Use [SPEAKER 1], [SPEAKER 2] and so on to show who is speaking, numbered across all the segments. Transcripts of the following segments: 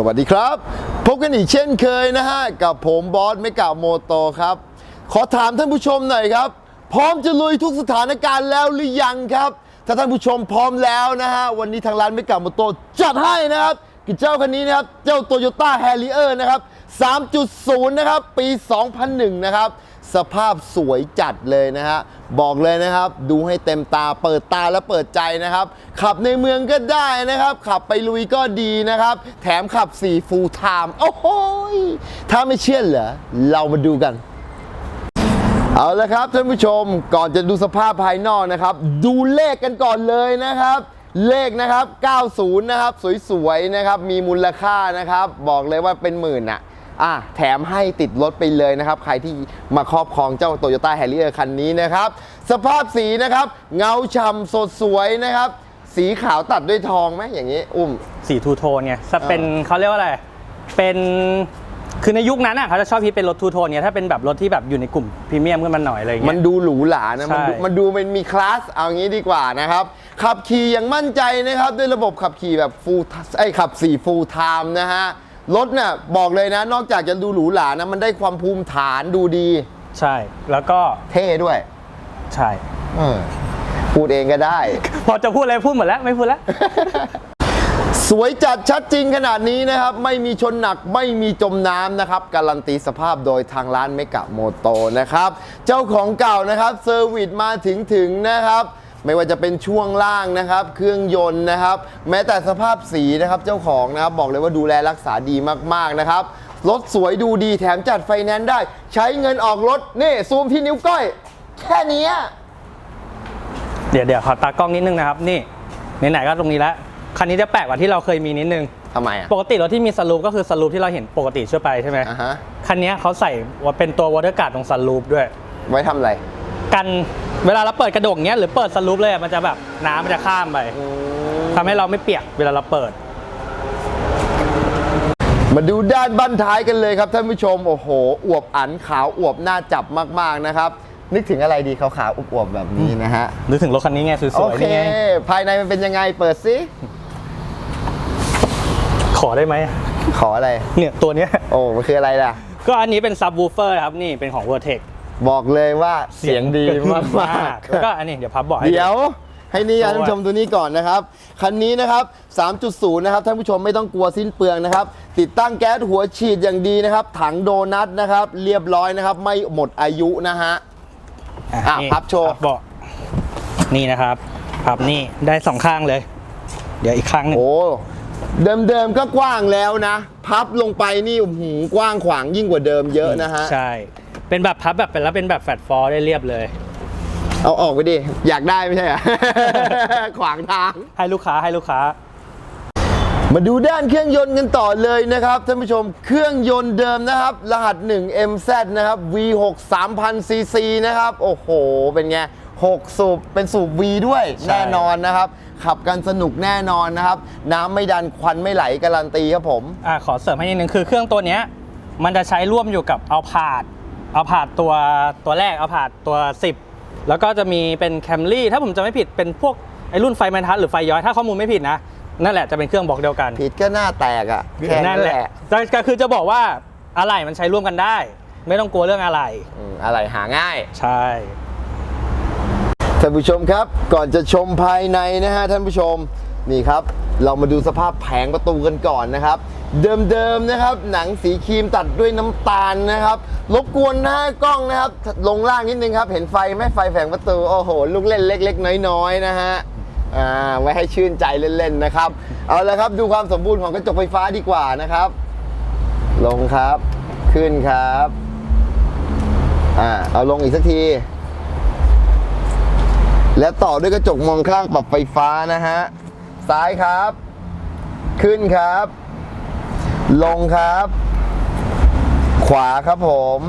[SPEAKER 1] สวัสดีครับ พบกันอีกเช่นเคยนะฮะ กับผมบอสเมกาโมโตครับ ขอถามท่านผู้ชมหน่อยครับ พร้อมจะลุยทุกสถานการณ์แล้วหรือยังครับ ถ้าท่านผู้ชมพร้อมแล้วนะฮะ วันนี้ทางร้านเมกาโมโตจัดให้นะครับกับเจ้าคันนี้นะครับ เจ้า Toyota h a r r i e r นะครับ 3.0 นะครับ ปี 2001 นะครับ สภาพสวยจัดเลยนะฮะบอกเลยนะครับดูให้เต็มตาเปิดตาและเปิดใจนะครับ ขับในเมืองก็ได้นะครับ ขับไปลุยก็ดีนะครับ แถมขับ4 full time โอ้โหถ้าไม่เชื่อเหรอเรามาดูกันเอาละครับท่านผู้ชมก่อนจะดูสภาพภายนอกนะครับ ดูเลขกันก่อนเลยนะครับ เลขนะครับ 90 นะครับ สวยๆนะครับ มีมูลค่านะครับ บอกเลยว่าเป็นหมื่นอะ อะแถมให้ติดรถไปเลยนะครับ ใครที่มาครอบครองเจ้า Toyota h a r r i e r คันนี้นะครับ สภาพสีนะครับ เงาฉ่ำสดสวยนะครับ สีขาวตัดด้วยทองไหมอย่างนี้ อุ้ม
[SPEAKER 2] สีทูโทนไงจะเป็นเขาเรียกว่าอะไร เป็นคือในยุคนั้นอะเขาจะชอบฮิตเป็นรถทูโทนเนี่ยถ้าเป็นแบบรถที่แบบอยู่ในกลุ่มพรีเมียมขึ้นมาหน่อยอะไรอย่าง
[SPEAKER 1] มั
[SPEAKER 2] เงี้
[SPEAKER 1] น
[SPEAKER 2] ย
[SPEAKER 1] ดูหรูหรานะ มันดู
[SPEAKER 2] ใช่
[SPEAKER 1] มันดูมันมีคลาส เอางี้ดีกว่านะครับ ขับขี่อย่างมั่นใจนะครับ ด้วยระบบขับขี่แบบฟูลไอ้ขับ4 full time นะฮะ รถเนี่ยบอกเลยนะนอกจากจะดูหรูหรานะมันได้ความภูมิฐานดูดี
[SPEAKER 2] ใช่ แล้วก็
[SPEAKER 1] เท่ด้วย
[SPEAKER 2] ใช่
[SPEAKER 1] เออพูดเองก็ได้
[SPEAKER 2] พอจะพูดอะไรพูดหมดแล้วไม่พูดแล้ว
[SPEAKER 1] สวยจัดชัดจริงขนาดนี้นะครับ ไม่มีชนหนักไม่มีจมน้ำนะครับ การันตีสภาพโดยทางร้านเมกะโมโตนะครับ เจ้าของเก่านะครับเซอร์วิสมาถึงถึงนะครับ ไม่ว่าจะเป็นช่วงล่างนะครับ เครื่องยนต์นะครับ แม้แต่สภาพสีนะครับเจ้าของนะครับบอกเลยว่าดูแลรักษาดีมากๆนะครับรถสวยดูดีแถมจัดไฟแนนซ์ได้ ใช้เงินออกรถนี่ซูมที่นิ้วก้อย แค่เนี้ย
[SPEAKER 2] เดี๋ยวเดี๋ยวขอตากล้องนิดนึงนะครับ นี่ไหนๆก็ตรงนี้แล้วคันนี้จะแปลกกว่าที่เราเคยมีนิดนึง
[SPEAKER 1] ทำไมอะ
[SPEAKER 2] ปกติรถที่มีสลูปก็คือสลูปที่เราเห็นปกติทั่วไปใช่ไหม
[SPEAKER 1] อะฮะ
[SPEAKER 2] คันนี้เขาใส่ว่าเป็นตัววอเตอร์การ์ดตรงสลูปด้วย
[SPEAKER 1] ไว้ทำอะไร
[SPEAKER 2] กัน เวลาเราเปิดกระดกเนี้ยหรือเปิดสลูปเลยอะมันจะแบบน้ำมันจะข้ามไปทำให้เราไม่เปียกเวลาเราเปิด
[SPEAKER 1] มาดูด้านบั้นท้ายกันเลยครับท่านผู้ชมโอ้โห อวบอันขาวอวบน่าจับมาก ๆ นะครับ นึกถึงอะไรดีขาวๆอวบๆแบบนี้นะฮะ
[SPEAKER 2] นึกถึงรถคันนี้ไงส
[SPEAKER 1] โอ
[SPEAKER 2] วยๆ
[SPEAKER 1] เค
[SPEAKER 2] นี่ไง
[SPEAKER 1] ภายในมันเป็นยังไงเปิดซิ
[SPEAKER 2] ขอได้ไหม
[SPEAKER 1] ขออะไร
[SPEAKER 2] เนี่ยตัวเนี้ย
[SPEAKER 1] โอ้มันคืออะไรล่ะ
[SPEAKER 2] ก็อันนี้เป็นซับวูเฟอร์ครับนี่เป็นของ Vertex
[SPEAKER 1] บอกเลยว่าเสียงดีมาก
[SPEAKER 2] แล้วก็อันนี้เดี๋ยวพับเบาะ
[SPEAKER 1] ๆ
[SPEAKER 2] ให้
[SPEAKER 1] เดี๋ยว ให้นี่
[SPEAKER 2] เพราะ
[SPEAKER 1] ท่าน
[SPEAKER 2] ว่า
[SPEAKER 1] ผู้ชมตัวนี้ก่อนนะครับ คันนี้นะครับ 3.0 นะครับท่านผู้ชมไม่ต้องกลัวสิ้นเปลืองนะครับ ติดตั้งแก๊สหัวฉีดอย่างดีนะครับ ถังโดนัทนะครับ เรียบร้อยนะครับ ไม่หมดอายุนะฮะอะ
[SPEAKER 2] นี่
[SPEAKER 1] พับโชว์
[SPEAKER 2] เบาะนี่นะครับพับนี่ได้สองข้างเลย เดี๋ยวอีกครั้งหนึง
[SPEAKER 1] โอ้เดิมๆก็กว้างแล้วนะ พับลงไปนี่อื้อหือกว้างขวางยิ่งกว่าเดิมเยอะนะฮะ
[SPEAKER 2] ใช่ เป็นแบบพับแบบเป็นแล้วเป็นแบบแฟลตฟอร์ได้เรียบเลย
[SPEAKER 1] เอาออกไปดิ อยากได้ไม่ใช่เหรอ ขวางทาง
[SPEAKER 2] ให้ลูกค้าให้ลูกค้า
[SPEAKER 1] มาดูด้านเครื่องยนต์กันต่อเลยนะครับท่านผู้ชมเครื่องยนต์เดิมนะครับ รหัส 1 MZ นะครับ V6 3000 cc นะครับ โอ้โห เป็นไง 6 สูบเป็นสูบ V ด้วย
[SPEAKER 2] ใช่
[SPEAKER 1] แน่นอนนะครับ ขับกันสนุกแน่นอนนะครับ น้ำไม่ดันควันไม่ไหลการันตีครับผม
[SPEAKER 2] อะขอเสริมให้นิดนึงคือเครื่องตัวเนี้ยมันจะใช้ร่วมอยู่กับเอาผาด เอาผาดตัวตัวแรกเอาผาดตัว 10 แล้วก็จะมีเป็นแคมรี่ถ้าผมจะไม่ผิดเป็นพวกไอรุ่นไฟแมนทัสหรือไฟย้อยถ้าข้อมูลไม่ผิดนะ นั่นแหละจะเป็นเครื่องบล็อกเดียวกัน
[SPEAKER 1] ผิดก็หน้าแตกอะ่ะแค่
[SPEAKER 2] นั่
[SPEAKER 1] นั้นน
[SPEAKER 2] แห
[SPEAKER 1] แห
[SPEAKER 2] ละ
[SPEAKER 1] ละ
[SPEAKER 2] แต่ก็คือจะบอกว่าอะไรมันใช้ร่วมกันได้ ไม่ต้องกลัวเรื่องอะไร
[SPEAKER 1] อืมอะไรหาง่าย
[SPEAKER 2] ใช่
[SPEAKER 1] ท่านานผู้ชมครับก่อนจะชมภายในนะฮะท่านผู้ชม นี่ครับ เรามาดูสภาพแผงประตูกันก่อนนะครับ เดิมๆนะครับ หนังสีครีมตัดด้วยน้ำตาลนะครับรบกวนหน้ากล้องนะครับ ลงล่างนิดนึงครับ เห็นไฟไหมไฟแผงประตู โอ้โห ลูกเล่นเล็ก ๆ น้อยๆนะฮะอ่าไว้ให้ชื่นใจเล่นๆนะครับ เอาละครับดูความสมบูรณ์ของกระจกไฟฟ้าดีกว่านะครับ ลงครับ ขึ้นครับอ่าเอาลงอีกสักที และต่อด้วยกระจกมองข้างปรับไฟฟ้านะฮะ ซ้ายครับ ขึ้นครับ ลงครับ ขวาครับผม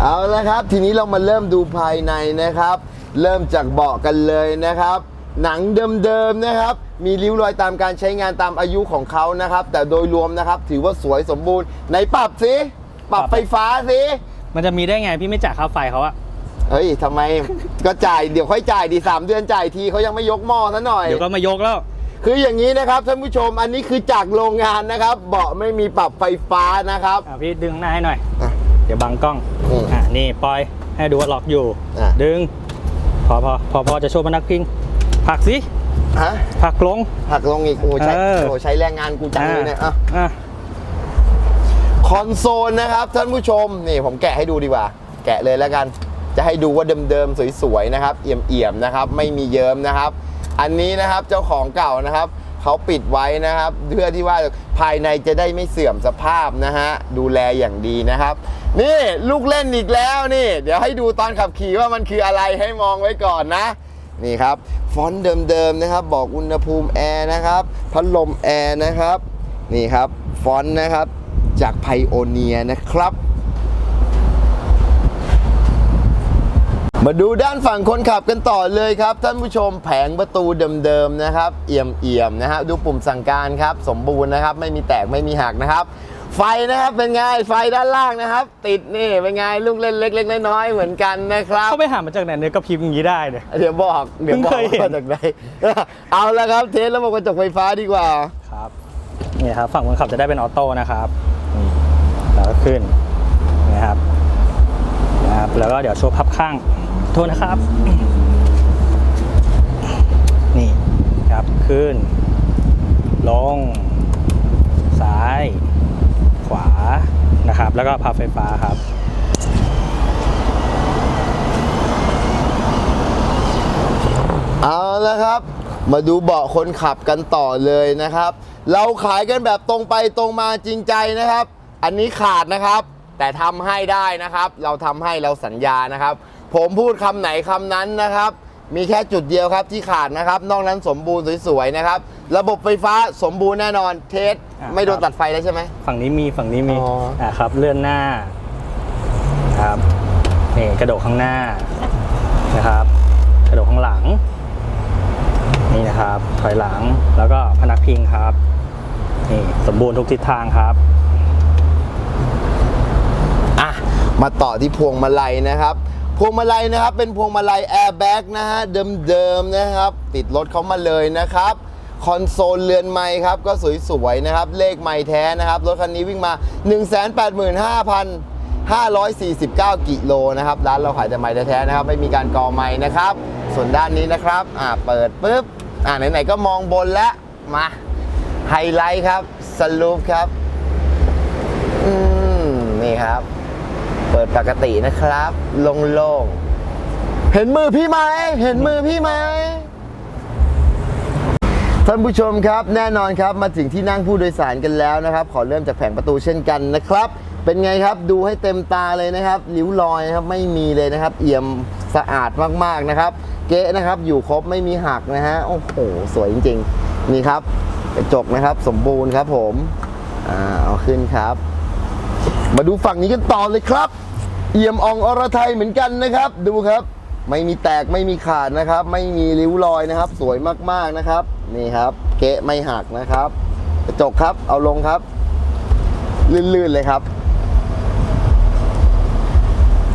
[SPEAKER 1] เอาละครับ ทีนี้เรามาเริ่มดูภายในนะครับ เริ่มจากเบาะกันเลยนะครับ หนังเดิมๆนะครับ มีริ้วรอยตามการใช้งานตามอายุของเขานะครับ แต่โดยรวมนะครับ ถือว่าสวยสมบูรณ์ไหนปรับสิปรับไฟฟ้าสิ
[SPEAKER 2] มันจะมีได้ไงพี่ไม่จ่ายค่าไฟเขาอะ
[SPEAKER 1] เฮ้ยทำไม ก็จ่ายเดี๋ยวค่อยจ่ายดีสามเดือนจ่ายทีเขายังไม่ยกหม้อซะหน่อย
[SPEAKER 2] เดี๋ยวก็มายกแล้ว
[SPEAKER 1] คืออย่างนี้นะครับท่านผู้ชมอันนี้คือจากโรงงานนะครับ เบาะไม่มีปรับไฟฟ้านะครับ
[SPEAKER 2] อะพี่ดึงหน้าให้หน่อย
[SPEAKER 1] อะ
[SPEAKER 2] เดี๋ยวบังกล้อง
[SPEAKER 1] อืม
[SPEAKER 2] อะนี่ปล่อยให้ดูว่าล็อกอยู่
[SPEAKER 1] อะ
[SPEAKER 2] ดึง พอพอพอพอจะโชว์พนักพิงผลักสิ
[SPEAKER 1] ฮะ
[SPEAKER 2] ผลักลง
[SPEAKER 1] หักลงอีกโอ้ใช้
[SPEAKER 2] เออ
[SPEAKER 1] โอ้ใช้แรงงานกูจังเลยเนี่ยอะ
[SPEAKER 2] อะ
[SPEAKER 1] คอนโซลนะครับท่านผู้ชมนี่ผมแกะให้ดูดีกว่า แกะเลยแล้วกัน จะให้ดูว่าเดิมๆสวยๆนะครับเอี่ยมๆนะครับไม่มีเยิ้มนะครับ อันนี้นะครับเจ้าของเก่านะครับเขาปิดไว้นะครับ เพื่อที่ว่าภายในจะได้ไม่เสื่อมสภาพนะฮะดูแลอย่างดีนะครับ นี่ลูกเล่นอีกแล้วนี่ เดี๋ยวให้ดูตอนขับขี่ว่ามันคืออะไรให้มองไว้ก่อนนะนี่ครับฟอนต์เดิมๆนะครับ บอกอุณหภูมิแอร์นะครับพัดลมแอร์นะครับนี่ครับฟอนต์นะครับจากไพโอเนียนะครับ มาดูด้านฝั่งคนขับกันต่อเลยครับ ท่านผู้ชมแผงประตูเดิมๆนะครับ เอี่ยมๆนะฮะดูปุ่มสั่งการครับ สมบูรณ์นะครับ ไม่มีแตกไม่มีหักนะครับ ไฟนะครับเป็นไงไฟด้านล่างนะครับ ติดนี่เป็นไงลูกเล่นเล็กๆน้อยๆเหมือนกันนะครับ
[SPEAKER 2] เขาไปหามาจากไหนเนี่ยกระพริบอย่างนี้ได้เนี่ย
[SPEAKER 1] เดี๋ยวบอกเดี๋ยวบอก
[SPEAKER 2] เพิ่งเคยเห็น
[SPEAKER 1] ว่าจากไหน เอาละครับเทสระบบกระจกไฟฟ้าดีกว่า
[SPEAKER 2] ครับนี่ครับฝั่งคนขับจะได้เป็นออโต้นะครับนี่แล้วก็ขึ้นนะครับนะครับ แล้วก็เดี๋ยวโชว์พับข้าง โทษนะครับ นี่ครับขึ้น ลง ซ้าย ขวานะครับ แล้วก็พับไฟฟ้าครับ
[SPEAKER 1] เอาละครับ มาดูเบาะคนขับกันต่อเลยนะครับ เราขายกันแบบตรงไปตรงมาจริงใจนะครับ อันนี้ขาดนะครับ แต่ทำให้ได้นะครับ เราทำให้เราสัญญานะครับ ผมพูดคำไหนคำนั้นนะครับ มีแค่จุดเดียวครับที่ขาดนะครับ นอกนั้นสมบูรณ์สวยๆนะครับ ระบบไฟฟ้าสมบูรณ์แน่นอนเทส
[SPEAKER 2] อ่า
[SPEAKER 1] ไม่โดน
[SPEAKER 2] ครับ
[SPEAKER 1] ตัดไฟแล้วใช่ไหม
[SPEAKER 2] ฝั่งนี้มีฝั่งนี้มี
[SPEAKER 1] อ๋ออ่
[SPEAKER 2] อ่าครับเลื่อนหน้าครับนี่กระโดดข้างหน้านะครับ กระโดดข้างหลัง นี่นะครับ ถอยหลังแล้วก็พนักพิงครับนี่สมบูรณ์ทุกทิศทางครับ
[SPEAKER 1] อะมาต่อที่พวงมาลัยนะครับ พวงมาลัยนะครับ เป็นพวงมาลัยแอร์แบ็กนะฮะเดิมๆนะครับ ติดรถเขามาเลยนะครับคอนโซลเรือนไม้ครับก็สวยๆนะครับ เลขไม้แท้นะครับ รถคันนี้วิ่งมา 185,549 กิโลนะครับร้านเราขายแต่ไม้แท้ๆนะครับ ไม่มีการกอไม้นะครับ ส่วนด้านนี้นะครับอ่าเปิดปุ๊บอ่าไหนๆก็มองบนแล้วมาไฮไลท์ครับสลูปครับ อืม นี่ครับ ปิดปกตินะครับโล่งๆเห็นมือพี่ไหมเห็นมือพี่ไหมท่านผู้ชมครับแน่นอนครับมาถึงที่นั่งผู้โดยสารกันแล้วนะครับ ขอเริ่มจากแผงประตูเช่นกันนะครับ เป็นไงครับดูให้เต็มตาเลยนะครับริ้วรอยนะครับไม่มีเลยนะครับ เอี่ยมสะอาดมากๆนะครับ เก๊ะนะครับอยู่ครบไม่มีหักนะฮะโอ้โหสวยจริงๆนี่ครับกระจกนะครับสมบูรณ์ครับผมอ่าเอาขึ้นครับ มาดูฝั่งนี้กันต่อเลยครับ เอี่ยมอ่องอรไทยเหมือนกันนะครับ ดูครับ ไม่มีแตกไม่มีขาดนะครับ ไม่มีริ้วรอยนะครับ สวยมากๆนะครับ นี่ครับ เกะไม่หักนะครับ กระจกครับเอาลงครับ ลื่นๆเลยครับ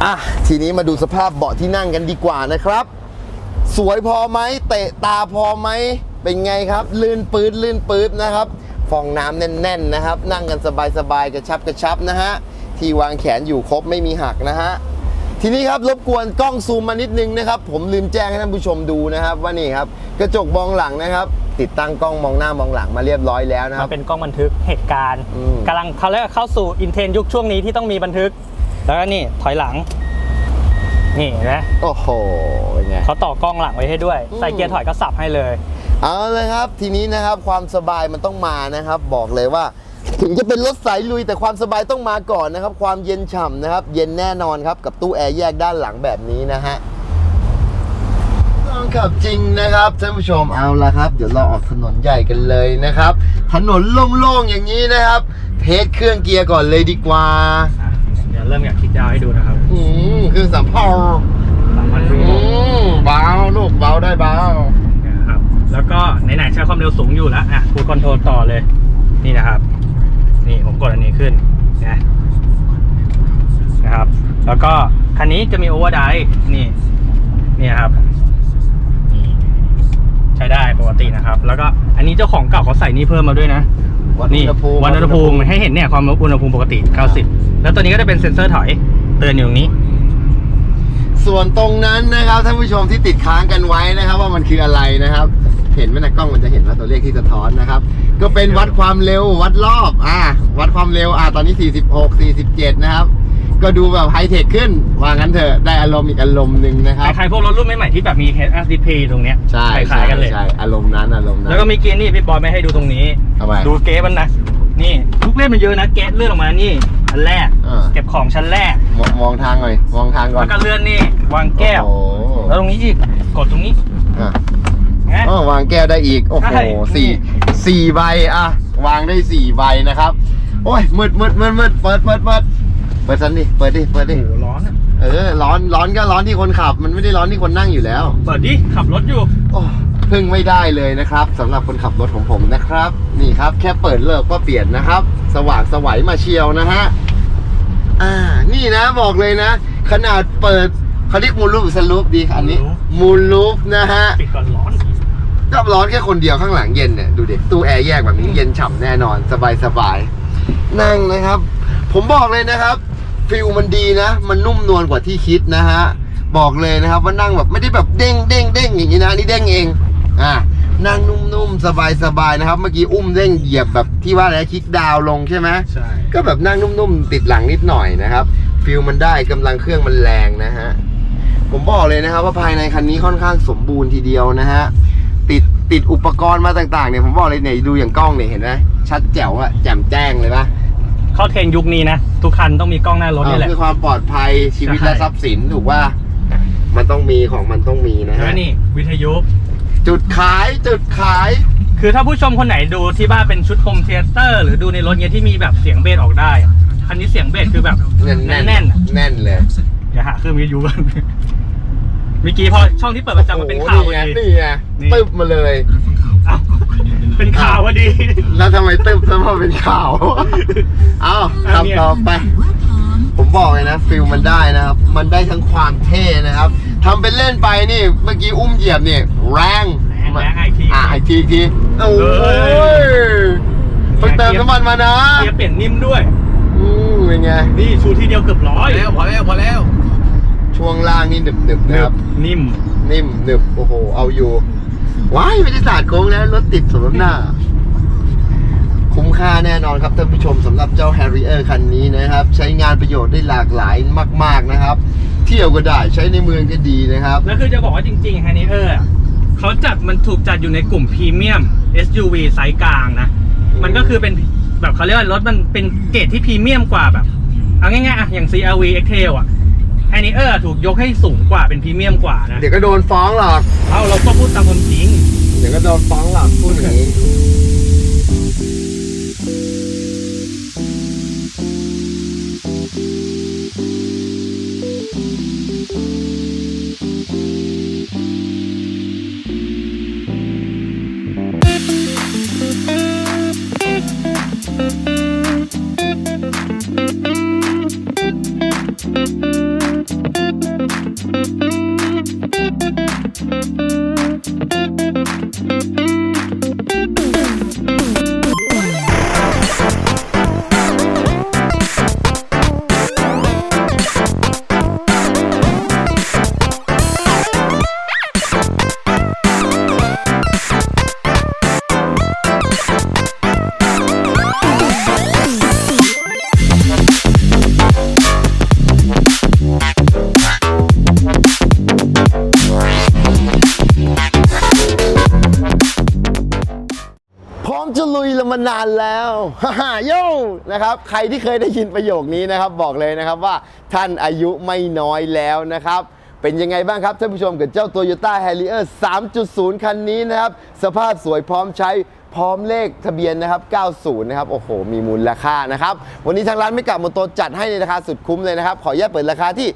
[SPEAKER 1] อะทีนี้มาดูสภาพเบาะที่นั่งกันดีกว่านะครับ สวยพอไหมเตะตาพอไหมเป็นไงครับ ลื่นปื๊ดลื่นปื๊ดนะครับ ฟองน้ำแน่นๆนะครับ นั่งกันสบายๆกระชับกระชับนะฮะ ที่วางแขนอยู่ครบไม่มีหักนะฮะทีนี้ครับรบกวนกล้องซูมมานิดนึงนะครับ ผมลืมแจ้งให้ท่านผู้ชมดูนะครับ ว่านี่ครับกระจกมองหลังนะครับ ติดตั้งกล้องมองหน้ามองหลังมาเรียบร้อยแล้วนะค
[SPEAKER 2] มั
[SPEAKER 1] รับ
[SPEAKER 2] นเป็นกล้องบันทึกเหตุการณ์
[SPEAKER 1] อืม
[SPEAKER 2] กำลังเขาเรียกว่าเข้าสู่อินเทรนด์ยุคช่วงนี้ที่ต้องมีบันทึก แล้วก็นี่ถอยหลัง นี่เห็นะ
[SPEAKER 1] โอ้โหเป็นไง
[SPEAKER 2] เขาต่อกล้องหลังไว้ให้ด้วย
[SPEAKER 1] อืม
[SPEAKER 2] ใส่เกียร์ถอยก็สับให้เลย
[SPEAKER 1] เอาเลยครับ ทีนี้นะครับความสบายมันต้องมานะครับ บอกเลยว่า ถึงจะเป็นรถสายลุยแต่ความสบายต้องมาก่อนนะครับ ความเย็นฉ่ำนะครับ เย็นแน่นอนครับ กับตู้แอร์แยกด้านหลังแบบนี้นะฮะต้องขับจริงนะครับท่านผู้ชมเอาละครับ เดี๋ยวเราออกถนนใหญ่กันเลยนะครับ ถนนโล่งๆอย่างนี้นะครับ เทสเครื่องเกียร์ก่อนเลยดีกว่า
[SPEAKER 2] เดี๋ยวเริ่มอยากคิดดาวให้ดูนะครับ
[SPEAKER 1] อืมเครื่องสามพาว
[SPEAKER 2] สามพัน
[SPEAKER 1] อืมเบาลูกเบาได้เบา
[SPEAKER 2] นะครับ แล้วก็ไหนๆใช้ความเร็วสูงอยู่แล้วอะคูคอนโทรลต่อเลย นี่นะครับ นี่ผมกดอันนี้ขึ้นนะนะครับ แล้วก็คันนี้จะมีโอเวอร์ไดนี่นี่ครับนี่ใช้ได้ปกตินะครับ แล้วก็อันนี้เจ้าของเก่าเขาใส่นี่เพิ่มมาด้วยนะ
[SPEAKER 1] วัดอุ
[SPEAKER 2] นี่
[SPEAKER 1] ณหภูมิ
[SPEAKER 2] วัดอุณหภูมิให้เห็นเนี่ยความอุณหภูมิปกติ 90 แล้วตัวนี้ก็จะเป็นเซ็นเซอร์ถอยเตือนอยู่ตรงนี้
[SPEAKER 1] ส่วนตรงนั้นนะครับท่านผู้ชมที่ติดค้างกันไว้นะครับ ว่ามันคืออะไรนะครับ เห็นไหมนะกล้องมันจะเห็นว่าตัวเลขที่สะท้อนนะครับ ก็เป็นวัดความเร็ววัดรอบ อ่า วัดความเร็วอ่าตอนนี้ 46 47 นะครับ ก็ดูแบบไฮเทคขึ้น ว่างั้นเถอะได้อารมณ์อีกอารมณ์หนึ่งนะครับ
[SPEAKER 2] คล้ายๆพวกรถรุ่นใหม่ๆที่แบบมี head up display ตรงเนี้ย
[SPEAKER 1] ใช่
[SPEAKER 2] คล้ายๆกันเลย
[SPEAKER 1] ใช่อารมณ์นั้นอารมณ์นั้น
[SPEAKER 2] แล้วก็มีเกณฑ์นี่พี่บอยไม่ให้ดูตรงนี้
[SPEAKER 1] ทำไม
[SPEAKER 2] ดูเกสมันนะนี่ทุกเล่มมันเยอะนะเกสเลื่อนออกมานี่อันแรก
[SPEAKER 1] อ่า
[SPEAKER 2] เก็บของชั้นแรก
[SPEAKER 1] มองมองทางหน่อย มองทางก่อน
[SPEAKER 2] แล้วก็เลื่อนนี่วางแก้ว
[SPEAKER 1] โอ้โห
[SPEAKER 2] แล้วตรงนี้อีกกดตรงนี้
[SPEAKER 1] อะ
[SPEAKER 2] นะ
[SPEAKER 1] อ๋อวางแก้วได้อีก โอ้โห
[SPEAKER 2] ใช่
[SPEAKER 1] สี่สี่ใบอะ วางได้สี่ใบนะครับ โอ้ยมืดมืดมืดมืดเปิดเปิดเปิดเปิดสันดิเปิดดิเปิดดิ
[SPEAKER 2] โอ้โหร้อนอะ
[SPEAKER 1] เออร้อนร้อนก็ร้อนที่คนขับ มันไม่ได้ร้อนที่คนนั่งอยู่แล้ว
[SPEAKER 2] เปิดดิ ขับรถอยู่
[SPEAKER 1] โอ้พึ่งไม่ได้เลยนะครับสำหรับคนขับรถของผมนะครับ นี่ครับแค่เปิดเลิกก็เปลี่ยนนะครับ สว่างสวัยมาเชียวนะฮะอ่านี่นะบอกเลยนะ ขนาดเปิดเขาเรียกมูลลูปหรือสลูปดีอันนี้ มูลลูปนะฮะ
[SPEAKER 2] ปิดก่อนร้อน
[SPEAKER 1] ก็ร้อนแค่คนเดียวข้างหลังเย็นเนี่ยดูดิตู้แอร์แยกแบบนี้เย็นฉ่ำแน่นอนสบายสบายนั่งนะครับ ผมบอกเลยนะครับฟิลมันดีนะ มันนุ่มนวลกว่าที่คิดนะฮะบอกเลยนะครับว่านั่งแบบไม่ได้แบบเด้งเด้งเด้งอย่างนี้นะนี่เด้งเองอะนั่งนุ่มๆสบายๆนะครับ เมื่อกี้อุ้มเด้งเหยียบแบบที่ว่าอะไรคลิกดาวน์ลงใช่ไหม
[SPEAKER 2] ใช่
[SPEAKER 1] ก็แบบนั่งนุ่มๆติดหลังนิดหน่อยนะครับฟิลมันได้กำลังเครื่องมันแรงนะฮะผมบอกเลยนะครับว่าภายในคันนี้ค่อนข้างสมบูรณ์ทีเดียวนะฮะ ติดติดอุปกรณ์มาต่างๆเนี่ยผมบอกเลยเนี่ยดูอย่างกล้องเนี่ยเห็นไหมชัดแจ๋วอะแจ่มแจ้งเลยปะ
[SPEAKER 2] เข้าเทรนด์ยุคนี้นะ ทุกคันต้องมีกล้องหน้ารถนี่แหละ
[SPEAKER 1] เพื่อความปลอดภัยชีวิต
[SPEAKER 2] ใช่
[SPEAKER 1] และทรัพย์สินถูกว่า มันต้องมีของมันต้องมีนะ
[SPEAKER 2] แล้ว
[SPEAKER 1] ฮะ
[SPEAKER 2] นี่วิทยุ
[SPEAKER 1] จุดขายจุดขาย
[SPEAKER 2] คือถ้าผู้ชมคนไหนดูที่บ้านเป็นชุดโฮมเทเตอร์หรือดูในรถเนี้ยที่มีแบบเสียงเบสออกได้อะคันนี้เสียงเบสคือแบบ
[SPEAKER 1] แน่น
[SPEAKER 2] แน่น
[SPEAKER 1] แน่น
[SPEAKER 2] ๆอะ
[SPEAKER 1] แน่นเลย
[SPEAKER 2] อย่าหาเครื่องวิทยุกัน เมื่อกี้พอช่องที่เปิดประจำมันเป็นข่าวพอ
[SPEAKER 1] โอ้โห
[SPEAKER 2] ดี
[SPEAKER 1] นี่ไง
[SPEAKER 2] นี่
[SPEAKER 1] ตึบมาเลย
[SPEAKER 2] เอ้าเป็นข่าวพอดี
[SPEAKER 1] แล้วทำไมตึบซะมาเป็นข่าว เอา
[SPEAKER 2] อัน
[SPEAKER 1] ขับ
[SPEAKER 2] เนี้ย
[SPEAKER 1] ต่อไป ผมบอกเลยนะฟิลมันได้นะครับ มันได้ทั้งความเท่นะครับทำเป็นเล่นไปนี่เมื่อกี้อุ้มเหยียบนี่แรง
[SPEAKER 2] แรงแรงไอที
[SPEAKER 1] อะอีกทีอีกทีโอ้
[SPEAKER 2] เฮ้
[SPEAKER 1] ยเพิ่งเติมน้ำมันมานะ
[SPEAKER 2] เกียร์เปลี่ยนนิ่มด้วย
[SPEAKER 1] อืมเป็นไง
[SPEAKER 2] นี่ชูทีเดียวเกือบร้อย
[SPEAKER 3] แล้วพอแล้วพอแล้ว
[SPEAKER 1] ช่วงล่างนี่หนึบหนึบๆ
[SPEAKER 2] ห
[SPEAKER 1] นะ
[SPEAKER 2] นึ
[SPEAKER 1] ครับบ
[SPEAKER 2] นิ่ม
[SPEAKER 1] นิ่มหนึบโอ้โห เอาอยู่ว้ายไม่ได้สาดโค้งแล้วรถติดสมน้ำหน้า คุ้มค่าแน่นอนครับท่านผู้ชมสำหรับเจ้า Harrier คันนี้นะครับ ใช้งานประโยชน์ได้หลากหลายมาก ๆนะครับ เที่ยวก็ได้ใช้ในเมืองก็ดีนะครับ
[SPEAKER 2] แล้วคือจะบอกว่าจริงๆ h ฮน n เออร์เขาจัดมันถูกจัดอยู่ในกลุ่มพรีเมียม SUV ไซส์กลางนะ มันก็คือเป็นแบบเขาเรียกว่ารถมันเป็นเกรดที่พรีเมียมกว่าแบบ เอาง่ายๆอะอย่าง CRV x t a i l อะ h ฮน n เออร์ถูกยกให้สูงกว่าเป็นพรีเมียมกว่านะ
[SPEAKER 1] เดี๋ยวก็โดนฟ้องหรอก
[SPEAKER 2] เอาเราก็พูดตามความจริง
[SPEAKER 1] เดี๋ยวก็โดนฟ้องหรอกพูดอย่างนี้ เรามานานแล้วฮ่าฮ่าโย่นะครับ ใครที่เคยได้ยินประโยคนี้นะครับ บอกเลยนะครับว่าท่านอายุไม่น้อยแล้วนะครับเป็นยังไงบ้างครับท่านผู้ชมกับเจ้า Toyota Harrier 3.0 คันนี้นะครับ สภาพสวยพร้อมใช้ พร้อมเลขทะเบียนนะครับ 90 นะครับ โอ้โห มีมูลค่านะครับ วันนี้ทางร้านไม่กลับมโตจัดให้ในราคาสุดคุ้มเลยนะครับ ขออนุญาตเปิดราคาที่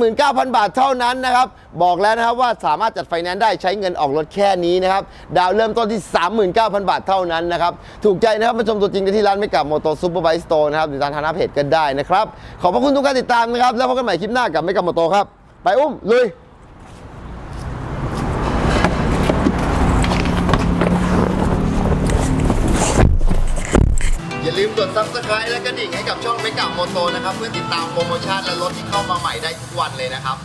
[SPEAKER 1] 279,000 บาทเท่านั้นนะครับ บอกแล้วนะครับว่าสามารถจัดไฟแนนซ์ได้ใช้เงินออกรถแค่นี้นะครับ ดาวเริ่มต้นที่ 39,000 บาทเท่านั้นนะครับ ถูกใจนะครับมาชมตัวจริงได้ที่ร้านไม่กลับมอโตซูเปอร์ไบค์สโตร์นะครับหรือทางทางหน้าเพจก็ได้นะครับ ขอบพระคุณทุกการติดตามนะครับ แล้วพบกันใหม่คลิปหน้ากับไม่กลับมอโตครับ ไปอุ้มลุย อย่าลืมกด subscribe และกระดิ่งให้กับช่องไม่กลับโมโตนะครับ เพื่อติดตามโปรโมชั่นและรถที่เข้ามาใหม่ได้ทุกวันเลยนะครับ